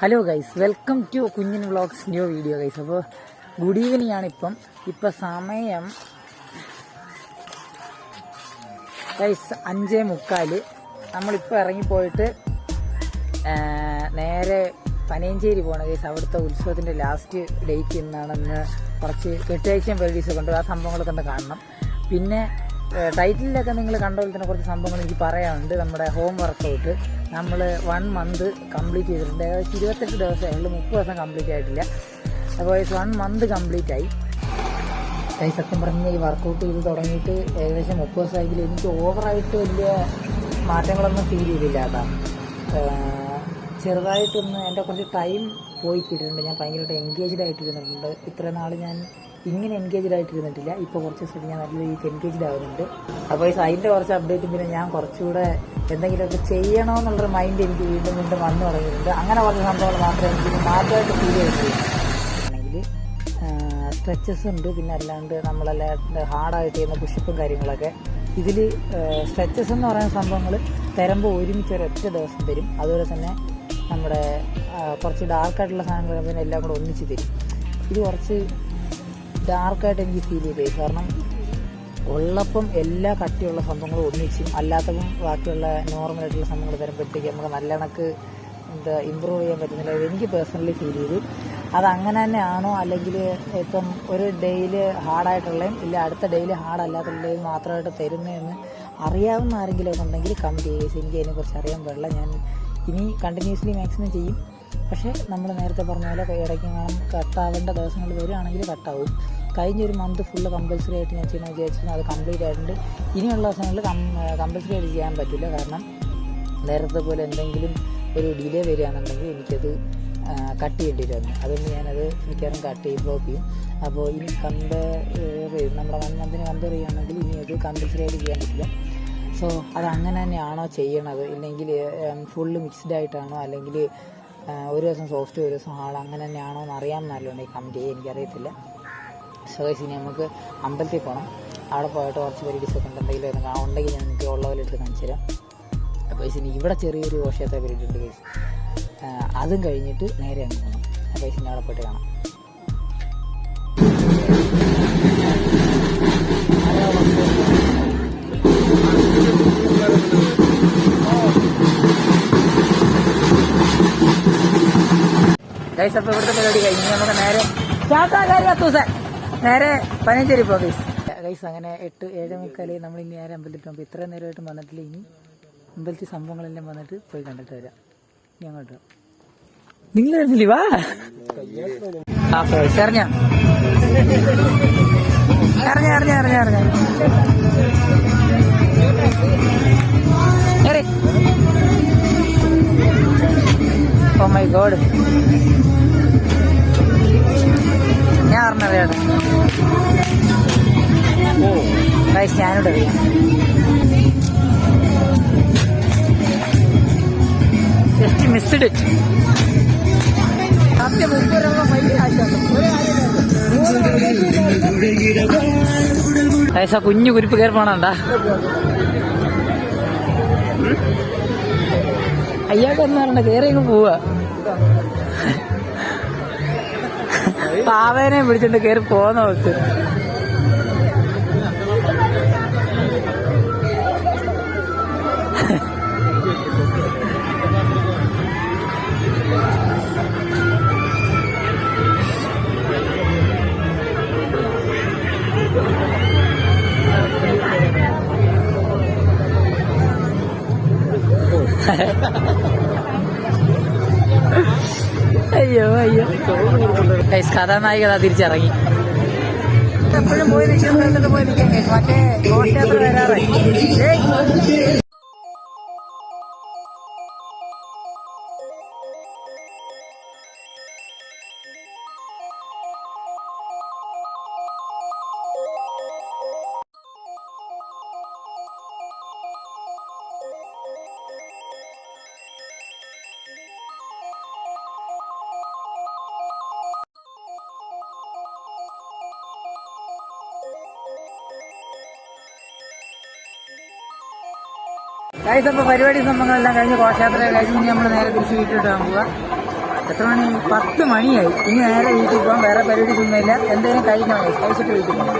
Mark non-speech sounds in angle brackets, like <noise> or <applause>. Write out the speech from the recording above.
Hello guys welcome to Kunjin vlogs new video guys അപ്പോൾ good evening ആണ് ഇപ്പം. സമയം ഗൈസ് അഞ്ചേ മുക്കാൽ. നമ്മളിപ്പോൾ ഇറങ്ങിപ്പോയിട്ട് നേരെ പനയഞ്ചേരി പോകണം ഗൈസ് അവിടുത്തെ ഉത്സവത്തിന്റെ ലാസ്റ്റ് ഡേറ്റ് ഇന്നാണെന്ന് കുറച്ച് കെട്ടുകാഴ്ചയും പരിപാടീസൊക്കെ ഉണ്ട്. ആ സംഭവങ്ങളൊക്കെ ഒന്ന് കാണണം. പിന്നെ ടൈറ്റിലൊക്കെ നിങ്ങൾ കണ്ട പോലെ തന്നെ കുറച്ച് സംഭവങ്ങൾ എനിക്ക് പറയാനുണ്ട്. നമ്മുടെ ഹോം വർക്കൗട്ട് നമ്മൾ വൺ മന്ത് കംപ്ലീറ്റ് ചെയ്തിട്ടുണ്ട്. ഏകദേശം ഇരുപത്തെട്ട് ദിവസമേ ഉള്ളൂ. മുപ്പത് ദിവസം കംപ്ലീറ്റ് ആയിട്ടില്ല. അപ്പോൾ വൺ മന്ത് കംപ്ലീറ്റ് ആയി. ഈ സത്യം പറഞ്ഞ ഈ വർക്കൗട്ട് ചെയ്ത് തുടങ്ങിയിട്ട് ഏകദേശം മുപ്പത് ദിവസമായെങ്കിലും എനിക്ക് ഓവറായിട്ട് വലിയ മാറ്റങ്ങളൊന്നും ഫീൽ ചെയ്തില്ല ചെറുതായിട്ടൊന്ന് എന്റെ കുറച്ച് ടൈം പോയി കിട്ടിയിട്ടുണ്ട്. ഞാൻ ഭയങ്കരമായിട്ട് എൻഗേജ്ഡ് ആയിട്ടിരുന്നിട്ടുണ്ട്. ഇത്ര നാൾ ഞാൻ ഇങ്ങനെ എൻഗേജ്ഡ് ആയിട്ടിരുന്നിട്ടില്ല. ഇപ്പോൾ കുറച്ച് ദിവസമായിട്ട് ഞാൻ നല്ല രീതിക്ക് എൻഗേജ്ഡ് ആവുന്നുണ്ട്. അപ്പോൾ അതിന്റെ കുറച്ച് അപ്ഡേറ്റും പിന്നെ ഞാൻ കുറച്ചുകൂടെ എന്തെങ്കിലുമൊക്കെ ചെയ്യണമെന്നുള്ളൊരു മൈൻഡ് എനിക്ക് വീണ്ടും വീണ്ടും വന്നു തുടങ്ങിയിട്ടുണ്ട്. അങ്ങനെ കുറച്ച് സംഭവങ്ങൾ മാത്രമേ എനിക്ക് മാറ്റമായിട്ട് ഫീൽ ചെയ്തിട്ടുള്ളൂ സ്ട്രെച്ചസ് ഉണ്ട്. പിന്നെ അല്ലാണ്ട് നമ്മളല്ലാണ്ട് ഹാർഡായിട്ട് ചെയ്യുന്ന പുഷപ്പും കാര്യങ്ങളൊക്കെ. ഇതിൽ സ്ട്രെച്ചസ് എന്ന് പറയുന്ന സംഭവങ്ങൾ തരുമ്പോൾ ഒരുമിച്ച് ഒരൊറ്റ ദിവസം തരും. അതുപോലെ തന്നെ നമ്മുടെ കുറച്ച് ഡാർക്കായിട്ടുള്ള സാധനങ്ങൾ പിന്നെ എല്ലാം കൂടെ ഒന്നിച്ച് തരും. ഇത് കുറച്ച് ഡാർക്കായിട്ട് എനിക്ക് ഫീൽ ചെയ്തേ. കാരണം ഉള്ളപ്പം എല്ലാ കട്ടിയുള്ള സംഭവങ്ങളും ഒന്നിച്ചും അല്ലാത്തപ്പം ബാക്കിയുള്ള നോർമൽ ആയിട്ടുള്ള സംഭവങ്ങൾ തരുമ്പോഴത്തേക്ക് നമുക്ക് നല്ല കണക്ക് എന്താ ഇമ്പ്രൂവ് ചെയ്യാൻ പറ്റുന്നില്ല. എനിക്ക് പേഴ്സണലി ഫീൽ ചെയ്തു. അത് അങ്ങനെ തന്നെ ആണോ അല്ലെങ്കിൽ ഇപ്പം ഒരു ഡേയിൽ ഹാർഡായിട്ടുള്ളതും ഇല്ല അടുത്ത ഡേയിൽ ഹാർഡ് മാത്രമായിട്ട് തരുന്നതെന്ന് അറിയാവുന്ന ആരെങ്കിലും ഉണ്ടെങ്കിൽ കമന്റ് ചെയ്യുക. എനിക്ക് അതിനെക്കുറിച്ച് അറിയാൻ പാടില്ല. ഞാൻ ഇനി കണ്ടിന്യൂസ്ലി മാക്സിമം ചെയ്യും. പക്ഷേ നമ്മൾ നേരത്തെ പറഞ്ഞ പോലെ ഇടയ്ക്ക് കാണും കട്ടാവേണ്ട ദിവസങ്ങൾ വരികയാണെങ്കിൽ കട്ടാവും. കഴിഞ്ഞ ഒരു മന്ത് ഫുള്ള് കമ്പൽസറി ആയിട്ട് ഞാൻ ചെയ്യണമെന്ന് വിചാരിച്ചിരുന്നു. അത് കംപ്ലീറ്റ് ആയിട്ടുണ്ട്. ഇനിയുള്ള ദിവസങ്ങളിൽ കമ്പൽസറി ആയിട്ട് ചെയ്യാൻ പറ്റില്ല. കാരണം നേരത്തെ പോലെ എന്തെങ്കിലും ഒരു ഡിലേ വരികയാണെന്നുണ്ടെങ്കിൽ എനിക്കത് കട്ട് ചെയ്യേണ്ടി വരുന്നു അതുകൊണ്ട് ഞാനത് മിക്കവാറും കട്ട് ചെയ്യും ബ്ലോക്ക് ചെയ്യും. അപ്പോൾ ഇനി കമ്പയർ ചെയ്യും നമ്മുടെ വൺ മന്തിന് കമ്പയർ ചെയ്യുകയാണെങ്കിൽ ഇനി അത് കമ്പൽസറി ആയിട്ട് ചെയ്യാൻ പറ്റില്ല. സോ അത് അങ്ങനെ തന്നെയാണോ ചെയ്യണത്? ഇല്ലെങ്കിൽ ഫുള്ള് മിക്സ്ഡ് ആയിട്ടാണോ? അല്ലെങ്കിൽ ഒരു ദിവസം സോഫ്റ്റ് ഒരു ദിവസം ഹാർഡ് അങ്ങനെ തന്നെയാണോ എന്ന് അറിയാൻ ഈ ചെയ്യാൻ എനിക്കറിയത്തില്ല. സോ ഇനി നമുക്ക് അമ്പലത്തിൽ പോകണം അവിടെ പോയിട്ട് കുറച്ച് പരിപാടീസ് ഒക്കെ ഉണ്ട് എന്തെങ്കിലും കാണാൻ ഉണ്ടെങ്കിൽ ഞാൻ എനിക്ക് ഉള്ള പോലെ എടുത്ത് കാണിച്ചു തരാം. അപ്പോൾ ഇനി ഇവിടെ ചെറിയൊരു ഘോഷയാത്ര പരിപാടി ഉണ്ട് അതും കഴിഞ്ഞിട്ട് നേരെ അങ്ങ് പോകണം അപ്പോൾ ഇനി അവിടെ പോയിട്ട് കാണാം. ഗൈസ് അപ്പോൾ ഇവിടുത്തെ പരിപാടി കഴിഞ്ഞ്. നമുക്ക് നേരെ നേരെ പനഞ്ചേരി പോകും ഗൈസ് അങ്ങനെ എട്ട് ഏഴ് മുക്കാൽ നമ്മൾ ഇനി നേരെ അമ്പലത്തിൽ പോകുമ്പോൾ ഇത്രയും നേരമായിട്ടും വന്നിട്ടില്ല. ഇനി അമ്പലത്തിൽ സംഭവങ്ങളെല്ലാം വന്നിട്ട് പോയി കണ്ടിട്ട് വരാം. ഇനി. നിങ്ങൾ വരുന്നില്ലേ? വാ. മൈ ഗോഡ് ഞാൻ അറിഞ്ഞറിയാണ് ഗൈസ് ഞാനിവിടെ ജസ്റ്റ് മിസ്ഡ് ഇറ്റ് സത്യം. ഗൈസ് ആ കുഞ്ഞു കുരിപ്പ് കയറി പോണണ്ടാ അയ്യാക്കൊന്നും പറഞ്ഞ കയറി അങ്ങ് പോവാ. പാവേനെ പിടിച്ചിട്ട് കയറി പോന്ന നോക്ക്. <laughs> അയ്യോ അയ്യോ. ഗൈസ് കഥാനായിക ദാ തിരിച്ചിറങ്ങി. എപ്പോഴും പോയി നിൽക്കുന്നത് പോയി നിൽക്കാൻ മറ്റേ ഘോഷയാത്ര വരാറായി. ഗൈസ് അപ്പോൾ പരിപാടി സംഭവങ്ങളെല്ലാം കഴിഞ്ഞ് ഘോഷയാത്ര കഴിഞ്ഞ് നമ്മൾ നേരെ തിരിച്ച് വീട്ടിലോട്ട് പോവുക. എത്ര മണി? പത്ത് മണിയായി. ഇനി നേരെ വീട്ടിൽ പോകാം വേറെ പരിപാടി ചെയ്യുന്നില്ല എന്തെങ്കിലും കഴിക്കണം. കഴിച്ചിട്ട് വീട്ടിൽ പോകാം